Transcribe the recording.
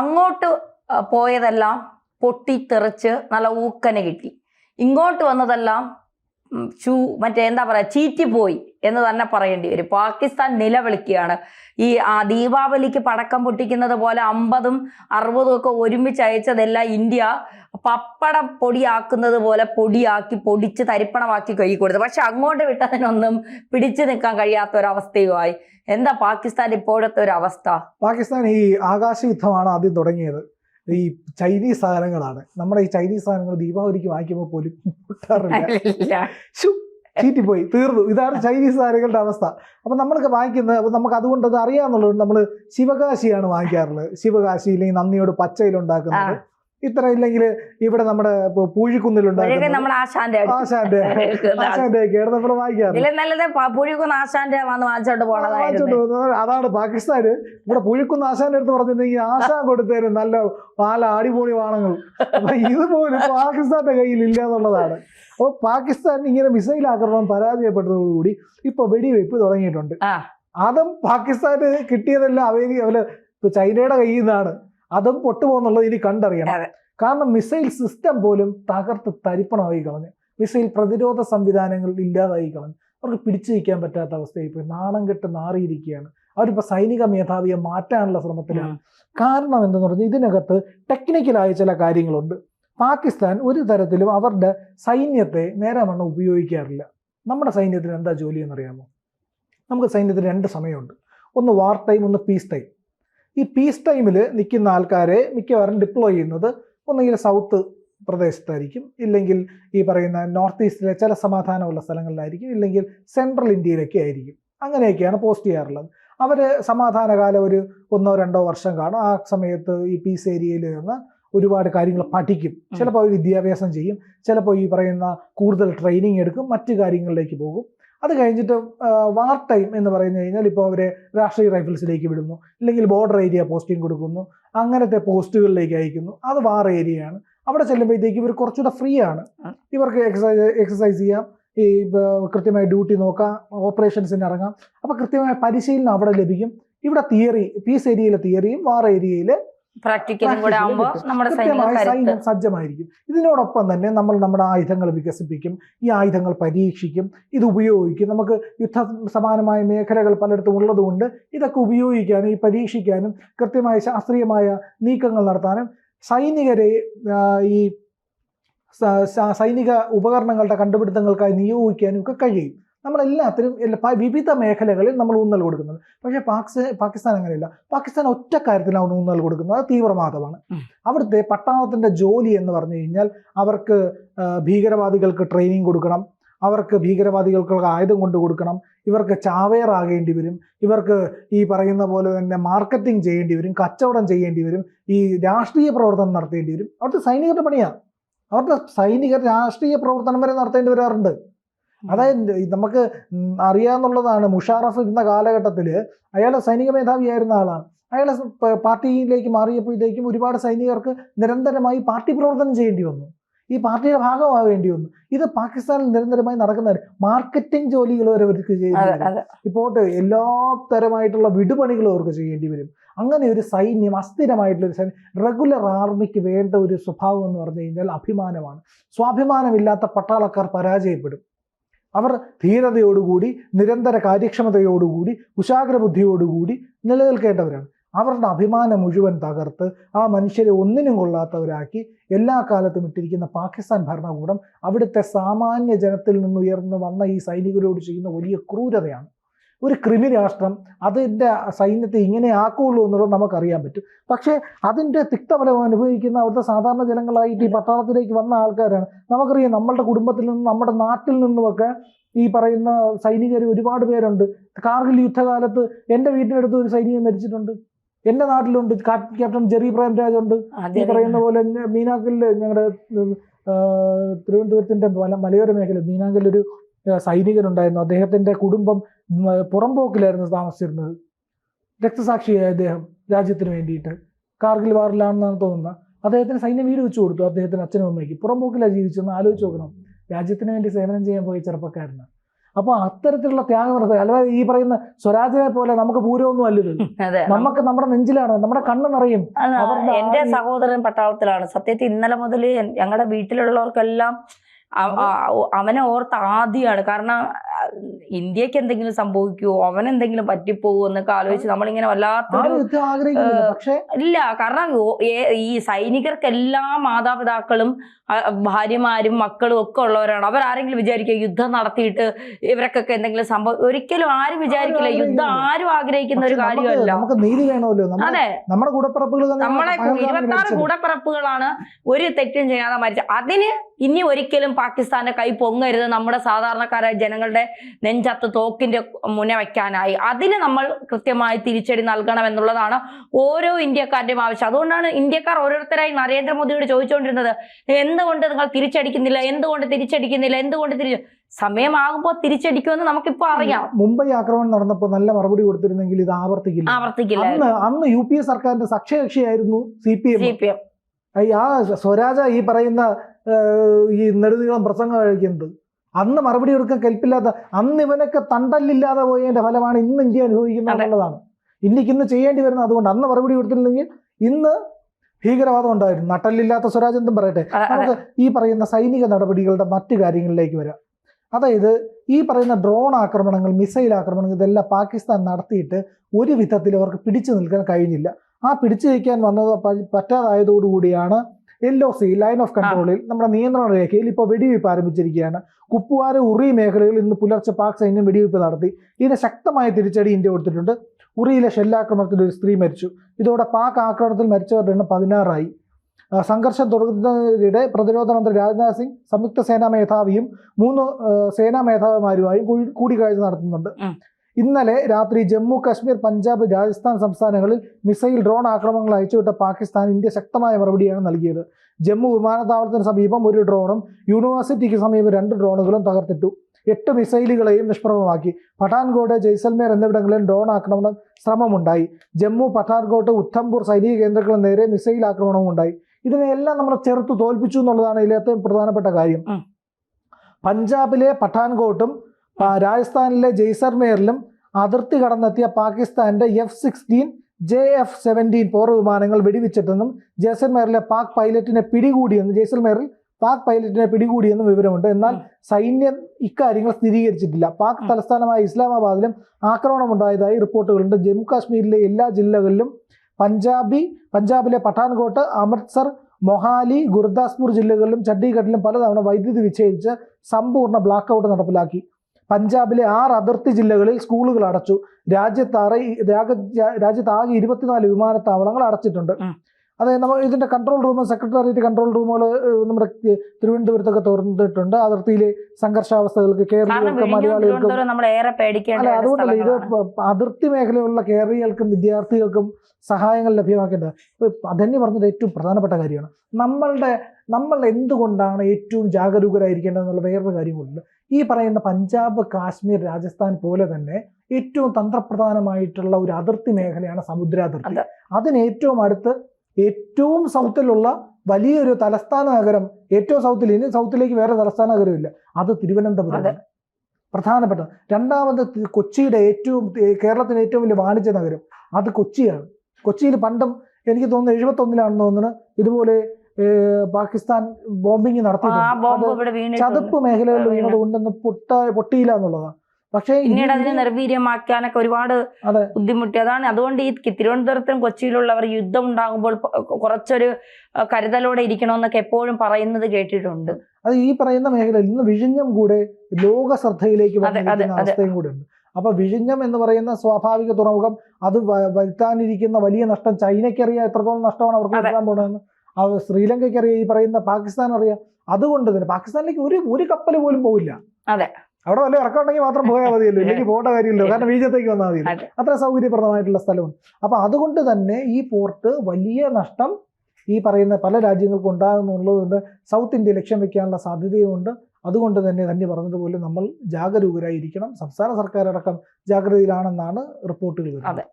അങ്ങോട്ട് പോയതെല്ലാം പൊട്ടിത്തെറിച്ച് നല്ല ഊക്കനെ കിട്ടി. ഇങ്ങോട്ട് വന്നതെല്ലാം ചൂ മറ്റേ എന്താ പറയാ ചീറ്റിപ്പോയി. എന്ന് തന്നെ പറയേണ്ടി വരും. പാകിസ്ഥാൻ നിലവിളിക്കുകയാണ്. ഈ ആ ദീപാവലിക്ക് പടക്കം പൊട്ടിക്കുന്നത് പോലെ അമ്പതും അറുപതും ഒക്കെ ഒരുമിച്ച് അയച്ചതെല്ലാം ഇന്ത്യ. പപ്പടം പൊടിയാക്കുന്നത് പോലെ പൊടിയാക്കി പൊടിച്ച് തരിപ്പണമാക്കി കൈ കൊടുത്തു. പക്ഷെ അങ്ങോട്ട് വിട്ടതിനൊന്നും പിടിച്ചു നിൽക്കാൻ കഴിയാത്ത ഒരവസ്ഥയുമായി എന്താ പാകിസ്ഥാൻ ഇപ്പോഴത്തെ ഒരു അവസ്ഥ പാകിസ്ഥാൻ ഈ ആകാശ യുദ്ധമാണ് ആദ്യം തുടങ്ങിയത്. ഈ ചൈനീസ് സാധനങ്ങളാണ്. നമ്മുടെ ഈ ചൈനീസ് സാധനങ്ങൾ ദീപാവലിക്ക് വാങ്ങിക്കുമ്പോൾ പോലും പൊട്ടാറില്ല ശ്ശു, ചീറ്റിപ്പോയി തീർന്നു. ഇതാണ് ചൈനീസ് താരങ്ങളുടെ അവസ്ഥ. അപ്പൊ നമ്മളൊക്കെ വാങ്ങിക്കുന്നത് അപ്പൊ നമുക്ക് അതുകൊണ്ട് അത് അറിയാന്നുള്ളത് നമ്മൾ ശിവകാശിയാണ് വാങ്ങിക്കാറുള്ളത്. ശിവകാശി ഇല്ലെങ്കിൽ നന്ദിയോട് പച്ചയിലുണ്ടാക്കുന്നത്. ഇത്ര ഇല്ലെങ്കിൽ ഇവിടെ നമ്മുടെ ഇപ്പൊ ഒഴുകെ പൂഴിക്കുന്നിലുണ്ടാക്കുന്നത് നമ്മൾ ആശാന്റെ ആശാന്റെ ആശാന്റെ ഒക്കെയാണ് നമ്മൾ വാങ്ങിക്കാറ് ഇതിലെ നല്ലത് പ- പുഴുക്കുന്ന ആശാന്റെ വന്ന് വാങ്ങിച്ചോണ്ട് പോണതായിരുന്നു. വാങ്ങിച്ചോണ്ട് പോകുന്നത് അതാണ് പാകിസ്ഥാന്. ഇവിടെ പൂഴിക്കുന്ന ആശാന്റെ അടുത്ത് പറഞ്ഞിട്ടുണ്ടെങ്കിൽ ആശാൻ കൊടുത്തേരും നല്ല പാല അടിപൊളി വാണങ്ങൾ. അപ്പൊ ഇതുപോലും പാകിസ്ഥാന്റെ കയ്യിൽ ഇല്ല എന്നുള്ളതാണ്. അപ്പോൾ പാകിസ്ഥാൻ ഇങ്ങനെ മിസൈൽ ആക്രമണം പരാജയപ്പെട്ടതോടുകൂടി ഇപ്പൊ വെടിവെയ്പ്പ് തുടങ്ങിയിട്ടുണ്ട്. അതും പാകിസ്ഥാന് കിട്ടിയതെല്ലാം ഇപ്പൊ ചൈനയുടെ കയ്യിൽ നിന്നാണ്. അതും പൊട്ടുപോകുന്നുള്ളത് ഇനി കണ്ടറിയണം. കാരണം മിസൈൽ സിസ്റ്റം പോലും തകർത്ത് തരിപ്പണമായി കളഞ്ഞു. മിസൈൽ പ്രതിരോധ സംവിധാനങ്ങൾ ഇല്ലാതായി കളഞ്ഞു. അവർക്ക് പിടിച്ചു നിൽക്കാൻ പറ്റാത്ത അവസ്ഥയായി പോയി. നാണം കെട്ട് നാറിയിരിക്കുകയാണ്. അവരിപ്പോൾ സൈനിക മേധാവിയെ മാറ്റാനുള്ള ശ്രമത്തിലാണ്. കാരണം എന്തെന്ന് പറഞ്ഞാൽ ഇതിനകത്ത് ടെക്നിക്കലായ ചില കാര്യങ്ങളുണ്ട്. പാകിസ്ഥാൻ ഒരു തരത്തിലും അവരുടെ സൈന്യത്തെ നേരവണ്ണം ഉപയോഗിക്കാറില്ല. നമ്മുടെ സൈന്യത്തിന് എന്താ ജോലി എന്നറിയാമോ? നമുക്ക് സൈന്യത്തിന് രണ്ട് സമയമുണ്ട്. ഒന്ന് വാർ ടൈം ഒന്ന് പീസ് ടൈം. ഈ പീസ് ടൈമിൽ നിൽക്കുന്ന ആൾക്കാരെ മിക്കവാറും ഡിപ്ലോയ് ചെയ്യുന്നത് ഒന്നെങ്കിൽ സൗത്ത് പ്രദേശത്തായിരിക്കും. ഇല്ലെങ്കിൽ ഈ പറയുന്ന നോർത്ത് ഈസ്റ്റിലെ ചില സമാധാനമുള്ള സ്ഥലങ്ങളിലായിരിക്കും. ഇല്ലെങ്കിൽ സെൻട്രൽ ഇന്ത്യയിലൊക്കെ ആയിരിക്കും. അങ്ങനെയൊക്കെയാണ് പോസ്റ്റ് ചെയ്യാറുള്ളത്. അവർ സമാധാനകാലം ഒരു ഒന്നോ രണ്ടോ വർഷം കാണും. ആ സമയത്ത് ഈ പീസ് ഏരിയയിൽ നിന്ന് ഒരുപാട് കാര്യങ്ങൾ പഠിക്കും. ചിലപ്പോൾ വിദ്യാഭ്യാസം ചെയ്യും. ചിലപ്പോൾ ഈ പറയുന്ന കൂടുതൽ ട്രെയിനിങ് എടുക്കും. മറ്റു കാര്യങ്ങളിലേക്ക് പോകും. അത് കഴിഞ്ഞിട്ട് വാർ ടൈം എന്ന് പറഞ്ഞു കഴിഞ്ഞാൽ ഇപ്പോൾ അവരെ രാഷ്ട്രീയ റൈഫിൾസിലേക്ക് വിടുന്നു. അല്ലെങ്കിൽ ബോർഡർ ഏരിയ പോസ്റ്റിംഗ് കൊടുക്കുന്നു. അങ്ങനത്തെ പോസ്റ്റുകളിലേക്ക് അയക്കുന്നു. അത് വാർ ഏരിയയാണ് അവിടെ ചെല്ലുമ്പോഴത്തേക്ക് ഇവർ കുറച്ചുകൂടെ ഫ്രീ ആണ്. ഇവർക്ക് എക്സസൈസ് എക്സസൈസ് ചെയ്യാം. ഈ കൃത്യമായ ഡ്യൂട്ടി നോക്കാം. ഓപ്പറേഷൻസിന് ഇറങ്ങാം. അപ്പോൾ കൃത്യമായ പരിശീലനം അവിടെ ലഭിക്കും. ഇവിടെ തിയറി പീസ് ഏരിയയിലെ തിയറിയും വാർ ഏരിയയിൽ പ്രാക്ടിക്കലും കൂടെ നമ്മുടെ സൈന്യം സജ്ജമായിരിക്കും. ഇതിനോടൊപ്പം തന്നെ നമ്മൾ നമ്മുടെ ആയുധങ്ങൾ വികസിപ്പിക്കും. ഈ ആയുധങ്ങൾ പരീക്ഷിക്കും. ഇത് ഉപയോഗിക്കും. നമുക്ക് യുദ്ധ സമാനമായ മേഖലകൾ പലയിടത്തും ഉള്ളതുകൊണ്ട് ഇതൊക്കെ ഉപയോഗിക്കാനും ഈ പരീക്ഷിക്കാനും കൃത്യമായ ശാസ്ത്രീയമായ നീക്കങ്ങൾ നടത്താനും സൈനികരെ ഈ സൈനിക ഉപകരണങ്ങളുടെ കണ്ടുപിടുത്തങ്ങൾക്കായി നിയോഗിക്കാനും ഒക്കെ കഴിയും. നമ്മളെല്ലാത്തിനും എല്ലാ വിവിധ മേഖലകളിൽ നമ്മൾ ഊന്നൽ കൊടുക്കുന്നത്. പക്ഷേ പാകിസ്ഥാൻ പാകിസ്ഥാൻ അങ്ങനെയല്ല. പാകിസ്ഥാൻ ഒറ്റ കാര്യത്തിലാണ് ഊന്നൽ കൊടുക്കുന്നത്. അത് തീവ്രവാദമാണ്. അവിടുത്തെ പട്ടാളത്തിന്റെ ജോലി എന്ന് പറഞ്ഞു കഴിഞ്ഞാൽ അവർക്ക് ഭീകരവാദികൾക്ക് ട്രെയിനിങ് കൊടുക്കണം. അവർക്ക് ഭീകരവാദികൾക്കുള്ള ആയുധം കൊണ്ടു കൊടുക്കണം. ഇവർക്ക് ചാവേറാകേണ്ടി വരും. ഇവർക്ക് ഈ പറയുന്ന പോലെ തന്നെ മാർക്കറ്റിംഗ് ചെയ്യേണ്ടി വരും. കച്ചവടം ചെയ്യേണ്ടി വരും. ഈ രാഷ്ട്രീയ പ്രവർത്തനം നടത്തേണ്ടി വരും. അവിടുത്തെ സൈനികരുടെ പണിയാണ് അവരുടെ സൈനികർ രാഷ്ട്രീയ പ്രവർത്തനം വരെ നടത്തേണ്ടി വരാറുണ്ട്. അതായത് നമുക്ക് അറിയാന്നുള്ളതാണ് മുഷാറഫ് ഇരുന്ന കാലഘട്ടത്തിൽ അയാളെ സൈനിക മേധാവിയായിരുന്ന ആളാണ്. അയാളെ പാർട്ടിയിലേക്ക് മാറിയപ്പോഴത്തേക്കും ഒരുപാട് സൈനികർക്ക് നിരന്തരമായി പാർട്ടി പ്രവർത്തനം ചെയ്യേണ്ടി വന്നു. ഈ പാർട്ടിയുടെ ഭാഗമാവേണ്ടി വന്നു. ഇത് പാകിസ്ഥാനിൽ നിരന്തരമായി നടക്കുന്ന മാർക്കറ്റിംഗ് ജോലികൾ വരെ അവർക്ക് വരും. ഇപ്പോൾ എല്ലാ തരമായിട്ടുള്ള വിടുപണികളും അവർക്ക് ചെയ്യേണ്ടി വരും. അങ്ങനെ ഒരു സൈന്യം അസ്ഥിരമായിട്ടുള്ള ഒരു സൈന്യം റെഗുലർ ആർമിക്ക് വേണ്ട ഒരു സ്വഭാവം എന്ന് പറഞ്ഞു കഴിഞ്ഞാൽ അഭിമാനമാണ്. സ്വാഭിമാനമില്ലാത്ത പട്ടാളക്കാർ പരാജയപ്പെടും. അവർ ധീരതയോടുകൂടി നിരന്തര കാര്യക്ഷമതയോടുകൂടി കുശാഗ്രബുദ്ധിയോടുകൂടി നിലനിൽക്കേണ്ടവരാണ്. അവരുടെ അഭിമാനം മുഴുവൻ തകർത്ത് ആ മനുഷ്യരെ ഒന്നിനും കൊള്ളാത്തവരാക്കി എല്ലാ കാലത്തും ഇട്ടിരിക്കുന്ന പാകിസ്ഥാൻ ഭരണകൂടം അവിടുത്തെ സാമാന്യ ജനത്തിൽ നിന്ന് ഉയർന്നു വന്ന ഈ സൈനികരോട് ചെയ്യുന്ന വലിയ ക്രൂരതയാണ്. ഒരു ക്രിമി രാഷ്ട്രം അതിന്റെ സൈന്യത്തെ ഇങ്ങനെ ആക്കുകയുള്ളൂ എന്നുള്ളത് നമുക്കറിയാൻ പറ്റും. പക്ഷേ അതിന്റെ തിക്തഫലം അനുഭവിക്കുന്ന അവിടുത്തെ സാധാരണ ജനങ്ങളായിട്ട് ഈ പട്ടാളത്തിലേക്ക് വന്ന ആൾക്കാരാണ്. നമുക്കറിയാം നമ്മളുടെ കുടുംബത്തിൽ നിന്നും നമ്മുടെ നാട്ടിൽ നിന്നുമൊക്കെ ഈ പറയുന്ന സൈനികർ ഒരുപാട് പേരുണ്ട്. കാർഗിൽ യുദ്ധകാലത്ത് എന്റെ വീട്ടിനടുത്ത് ഒരു സൈനികൻ മരിച്ചിട്ടുണ്ട്. എന്റെ നാട്ടിലുണ്ട് ക്യാപ്റ്റൻ ജെറി പ്രേംരാജ് ഉണ്ട് ഈ പറയുന്ന പോലെ മീനാക്കലിൽ ഞങ്ങളുടെ തിരുവനന്തപുരത്തിന്റെ മല- മലയോര മേഖല മീനാങ്കലൊരു ഒരു സൈനികനുണ്ടായിരുന്നു അദ്ദേഹത്തിന്റെ കുടുംബം പുറംപോക്കിലായിരുന്നു താമസിച്ചിരുന്നത്. രക്തസാക്ഷിയായ അദ്ദേഹം രാജ്യത്തിന് വേണ്ടിയിട്ട്. കാർഗിൽ വാറിലാണെന്നാണ് തോന്നുന്നത്. അദ്ദേഹത്തിന് സൈന്യം വീട് വെച്ചു കൊടുത്തു. അദ്ദേഹത്തിന് അച്ഛനും അമ്മയ്ക്ക്. പുറംപോക്കിലാണ് ജീവിച്ചെന്ന് ആലോചിച്ച് നോക്കണം. രാജ്യത്തിന് വേണ്ടി സേവനം ചെയ്യാൻ പോയി ചെറുപ്പക്കാരനാണ് അപ്പൊ അത്തരത്തിലുള്ള ത്യാഗം അല്ലാതെ ഈ പറയുന്ന സ്വരാജിനെ പോലെ നമുക്ക് പൂരമൊന്നും അല്ലത് നമുക്ക് നമ്മുടെ നെഞ്ചിലാണ് നമ്മുടെ കണ്ണ് നിറയും. എന്റെ സഹോദരൻ പട്ടാളത്തിലാണ്. സത്യത്തിൽ ഇന്നലെ മുതൽ ഞങ്ങളുടെ വീട്ടിലുള്ളവർക്കെല്ലാം അവനെ ഓർത്ത് ആദ്യമാണ് കാരണം ഇന്ത്യയ്ക്ക് എന്തെങ്കിലും സംഭവിക്കുമോ അവൻ എന്തെങ്കിലും പറ്റിപ്പോകുമോ എന്നൊക്കെ ആലോചിച്ച് നമ്മളിങ്ങനെ വല്ലാത്തൊരു ഇല്ല. കാരണം ഈ സൈനികർക്ക് എല്ലാ മാതാപിതാക്കളും ഭാര്യമാരും മക്കളും ഒക്കെ ഉള്ളവരാണ്. അവരാരെങ്കിലും വിചാരിക്കുക യുദ്ധം നടത്തിയിട്ട് ഇവർക്കൊക്കെ എന്തെങ്കിലും സംഭവം ഒരിക്കലും ആരും വിചാരിക്കില്ല. യുദ്ധം ആരും ആഗ്രഹിക്കുന്ന ഒരു കാര്യമല്ല. അതെ. നമ്മുടെ കൂടപ്പിറപ്പുകൾ തന്നെ നമ്മളെ പഹൽഗാമിൽ ഇരുപത്തി കൂടപ്പിറപ്പുകളാണ് ഒരു തെറ്റും ചെയ്യാതെ മരിച്ചത്. അതിന് ഇനി ഒരിക്കലും പാകിസ്ഥാന്റെ കൈ പൊങ്ങരുത്. നമ്മുടെ സാധാരണക്കാരായ ജനങ്ങളുടെ നെഞ്ചത്ത് തോക്കിന്റെ മുന വയ്ക്കാനായി. അതിന് നമ്മൾ കൃത്യമായി തിരിച്ചടി നൽകണം എന്നുള്ളതാണ് ഓരോ ഇന്ത്യക്കാരുടെയും ആവശ്യം. അതുകൊണ്ടാണ് ഇന്ത്യക്കാർ ഓരോരുത്തരായി നരേന്ദ്രമോദിയോട് ചോദിച്ചുകൊണ്ടിരുന്നത് എന്തുകൊണ്ട് നിങ്ങൾ തിരിച്ചടിക്കുന്നില്ല? എന്തുകൊണ്ട് തിരിച്ചടിക്കുന്നില്ല? എന്തുകൊണ്ട് തിരിച്ചു സമയമാകുമ്പോൾ തിരിച്ചടിക്കുമെന്ന് നമുക്കിപ്പോ അറിയാം. മുംബൈ ആക്രമണം നടന്നപ്പോൾ നല്ല മറുപടി കൊടുത്തിരുന്നെങ്കിൽ ഇത് ആവർത്തിക്കില്ല. ആവർത്തിക്കില്ല. അന്ന് അന്ന് യു പി എ സർക്കാരിന്റെ സഖ്യകക്ഷിയായിരുന്നു C P M. C P M. ആ സ്വരാജ ഈ പറയുന്ന ഈ നെടുനീളം പ്രസംഗം കഴിക്കുന്നത്. അന്ന് മറുപടി കൊടുക്കാൻ കൽപ്പില്ലാത്ത അന്ന് ഇവനൊക്കെ തണ്ടല്ലില്ലാതെ പോയതിന്റെ ഫലമാണ് ഇന്ന് ഇന്ത്യ അനുഭവിക്കുന്നത്. എന്നുള്ളതാണ്. ഇന്ത്യയ്ക്ക് ഇന്ന് ചെയ്യേണ്ടി വരുന്നത് അതുകൊണ്ട് അന്ന് മറുപടി കൊടുത്തില്ലെങ്കിൽ ഇന്ന് ഭീകരവാദം ഉണ്ടായിരുന്നു. നട്ടല്ലില്ലാത്ത സ്വരാജ് എന്തും പറയട്ടെ. നമുക്ക് ഈ പറയുന്ന സൈനിക നടപടികളുടെ മറ്റു കാര്യങ്ങളിലേക്ക് വരാം. അതായത് ഈ പറയുന്ന ഡ്രോൺ ആക്രമണങ്ങൾ മിസൈൽ ആക്രമണങ്ങൾ ഇതെല്ലാം പാകിസ്ഥാൻ നടത്തിയിട്ട് ഒരു വിധത്തിൽ അവർക്ക് പിടിച്ചു നിൽക്കാൻ കഴിഞ്ഞില്ല. ആ പിടിച്ചു നിൽക്കാൻ വന്നത് പറ്റാതായതോടുകൂടിയാണ് L O C line of കൺട്രോളിൽ നമ്മുടെ നിയന്ത്രണ രേഖയിൽ ഇപ്പോൾ വെടിവയ്പ് ആരംഭിച്ചിരിക്കുകയാണ്. കുപ്വാര ഉറി മേഖലകളിൽ ഇന്ന് പുലർച്ചെ പാക് സൈന്യം വെടിവയ്പ് നടത്തി. ഇതിന് ശക്തമായ തിരിച്ചടി ഇന്ത്യ കൊടുത്തിട്ടുണ്ട്. ഉറിയിലെ ഷെല്ലാക്രമണത്തിൽ ഒരു സ്ത്രീ മരിച്ചു. ഇതോടെ പാക് ആക്രമണത്തിൽ മരിച്ചവരുടെ എണ്ണം പതിനാറായി. സംഘർഷം തുടരുന്നതിനിടെ പ്രതിരോധ മന്ത്രി രാജ്നാഥ് സിംഗ് സംയുക്ത സേനാ മേധാവിയും മൂന്ന് സേനാ മേധാവിമാരുമായും കൂടി- കൂടിക്കാഴ്ച നടത്തുന്നുണ്ട്. ഇന്നലെ രാത്രി ജമ്മു കാശ്മീർ പഞ്ചാബ് രാജസ്ഥാൻ സംസ്ഥാനങ്ങളിൽ മിസൈൽ ഡ്രോൺ ആക്രമണങ്ങൾ അയച്ചുവിട്ട പാകിസ്ഥാൻ ഇന്ത്യ ശക്തമായ മറുപടിയാണ് നൽകിയത്. ജമ്മു വിമാനത്താവളത്തിന് സമീപം ഒരു ഡ്രോണും യൂണിവേഴ്സിറ്റിക്ക് സമീപം രണ്ട് ഡ്രോണുകളും തകർത്തിട്ടു. എട്ട് മിസൈലുകളെയും നിഷ്പ്രഭമാക്കി. പഠാൻകോട്ട് ജയ്സൽമേർ എന്നിവിടങ്ങളിൽ ഡ്രോൺ ആക്രമണം ശ്രമമുണ്ടായി. ജമ്മു പഠാൻകോട്ട് ഉദ്ധംപൂർ സൈനിക കേന്ദ്രങ്ങൾക്ക് നേരെ മിസൈൽ ആക്രമണവും ഉണ്ടായി. ഇതിനെല്ലാം നമ്മൾ ചെറുത്ത് തോൽപ്പിച്ചു എന്നുള്ളതാണ് ഇതിലെ ഏറ്റവും പ്രധാനപ്പെട്ട കാര്യം. പഞ്ചാബിലെ പഠാൻകോട്ടും രാജസ്ഥാനിലെ ജയ്സർമേറിലും അതിർത്തി കടന്നെത്തിയ പാകിസ്ഥാന്റെ F sixteen J F seventeen പോർ വിമാനങ്ങൾ വെടിവെച്ചിട്ടെന്നും ജയ്സൽമേറിലെ പാക് പൈലറ്റിനെ പിടികൂടിയെന്ന് ജയ്സൽമേറിൽ പാക് പൈലറ്റിനെ പിടികൂടിയെന്നും വിവരമുണ്ട്. എന്നാൽ സൈന്യം ഇക്കാര്യങ്ങൾ സ്ഥിരീകരിച്ചിട്ടില്ല. പാക് തലസ്ഥാനമായ ഇസ്ലാമാബാദിലും ആക്രമണമുണ്ടായതായി റിപ്പോർട്ടുകളുണ്ട് ജമ്മു കാശ്മീരിലെ എല്ലാ ജില്ലകളിലും പഞ്ചാബി പഞ്ചാബിലെ പഠാൻകോട്ട് അമൃത്സർ മൊഹാലി ഗുർദാസ്പൂർ ജില്ലകളിലും ചണ്ഡീഗഡിലും പലതവണ വൈദ്യുതി വിച്ഛേദിച്ച് സമ്പൂർണ ബ്ലാക്ക് ഔട്ട് നടപ്പിലാക്കി. പഞ്ചാബിലെ ആറ് അതിർത്തി ജില്ലകളിൽ സ്കൂളുകൾ അടച്ചു രാജ്യത്താറ് രാജ്യത്താകെ ഇരുപത്തിനാല് വിമാനത്താവളങ്ങൾ അടച്ചിട്ടുണ്ട്. അതായത് നമ്മൾ ഇതിന്റെ കൺട്രോൾ റൂം സെക്രട്ടേറിയറ്റ് കൺട്രോൾ റൂമുകൾ നമ്മുടെ തിരുവനന്തപുരത്തൊക്കെ തുറന്നിട്ടുണ്ട് അതിർത്തിയിൽ സംഘർഷാവസ്ഥകൾക്ക് കേരളീയർക്കും മലയാളികൾക്കും അല്ല അതുകൊണ്ടല്ല ഇത് അതിർത്തി മേഖലയിലുള്ള കേരളീയർക്കും വിദ്യാർത്ഥികൾക്കും സഹായങ്ങൾ ലഭ്യമാക്കേണ്ടത്. അതന്നെ പറഞ്ഞത് ഏറ്റവും പ്രധാനപ്പെട്ട കാര്യമാണ്. നമ്മളുടെ നമ്മൾ എന്തുകൊണ്ടാണ് ഏറ്റവും ജാഗരൂകരായിരിക്കേണ്ടത് എന്നുള്ള വേറൊരു കാര്യം കൂടിയുണ്ട് ഈ പറയുന്ന പഞ്ചാബ് കാശ്മീർ രാജസ്ഥാൻ പോലെ തന്നെ ഏറ്റവും തന്ത്രപ്രധാനമായിട്ടുള്ള ഒരു അതിർത്തി മേഖലയാണ് സമുദ്രാതിർത്തി. അതെ. അതിന് ഏറ്റവും അടുത്ത് ഏറ്റവും സൗത്തിലുള്ള വലിയൊരു തലസ്ഥാന നഗരം ഏറ്റവും സൗത്തിൽ ഇനി സൗത്തിലേക്ക് വേറെ തലസ്ഥാന നഗരമില്ല അത് തിരുവനന്തപുരം. പ്രധാനപ്പെട്ട രണ്ടാമത് കൊച്ചിയുടെ ഏറ്റവും ഏ, കേരളത്തിലെ ഏറ്റവും വലിയ വാണിജ്യ നഗരം അത് കൊച്ചിയാണ്. കൊച്ചിയിൽ പണ്ടും എനിക്ക് തോന്നുന്നു എഴുപത്തൊന്നിലാണെന്ന് തോന്നുന്നു. ഇതുപോലെ പാകിസ്ഥാൻ ബോംബിങ് നടത്തി നടത്തിയിട്ടുണ്ട് ചതുപ്പ് മേഖലകളിൽ വീണത് കൊണ്ടൊന്നും പൊട്ട പൊട്ടിയില്ല എന്നുള്ളതാണ്. പക്ഷേ പിന്നീട് അതിനെ നിർവീര്യമാക്കാനൊക്കെ ഒരുപാട്. ബുദ്ധിമുട്ടി. അതാണ് അതുകൊണ്ട് ഈ തിരുവനന്തപുരത്തും കൊച്ചിയിലുള്ളവർ യുദ്ധം ഉണ്ടാകുമ്പോൾ കുറച്ചൊരു കരുതലോടെ ഇരിക്കണമെന്നൊക്കെ എപ്പോഴും പറയുന്നത് കേട്ടിട്ടുണ്ട്. അത് ഈ പറയുന്ന മേഖലയിൽ ഇന്ന് വിഴിഞ്ഞം കൂടെ ലോക ശ്രദ്ധയിലേക്ക് അവസ്ഥയും കൂടെ ഉണ്ട് അപ്പൊ വിഴിഞ്ഞം എന്ന് പറയുന്ന സ്വാഭാവിക തുറമുഖം അത് വരുത്താനിരിക്കുന്ന വലിയ നഷ്ടം ചൈനയ്ക്ക് ചൈനയ്ക്കറിയാം എത്രത്തോളം നഷ്ടമാണ് അവർക്ക്. വരുത്താൻ പോണതെന്ന്. അത് ശ്രീലങ്കയ്ക്ക് അറിയാം ഈ പറയുന്ന പാകിസ്ഥാൻ അറിയാം അതുകൊണ്ട് തന്നെ പാകിസ്ഥാനിലേക്ക് ഒരു ഒരു കപ്പൽ പോലും പോവില്ല. അതെ. അവിടെ വല്ല ഇറക്കം ഉണ്ടെങ്കിൽ മാത്രം പോയാൽ മതിയല്ലോ. ഇല്ലെങ്കിൽ പോകേണ്ട കാര്യമില്ല കാരണം ബീജത്തേക്ക് വന്നാൽ മതി. അത്ര സൗകര്യപ്രദമായിട്ടുള്ള സ്ഥലമാണ്. അപ്പൊ അതുകൊണ്ട് തന്നെ ഈ പോർട്ട് വലിയ നഷ്ടം ഈ പറയുന്ന പല രാജ്യങ്ങൾക്കും ഉണ്ടാകുന്നുള്ളതുകൊണ്ട് സൗത്ത് ഇന്ത്യ ലക്ഷ്യം വെക്കാനുള്ള സാധ്യതയുമുണ്ട്. അതുകൊണ്ട് തന്നെ തന്നെ പറഞ്ഞതുപോലെ നമ്മൾ ജാഗരൂകരായിരിക്കണം. സംസ്ഥാന സർക്കാരടക്കം ജാഗ്രതയിലാണെന്നാണ് റിപ്പോർട്ടുകൾ വരുന്നത്.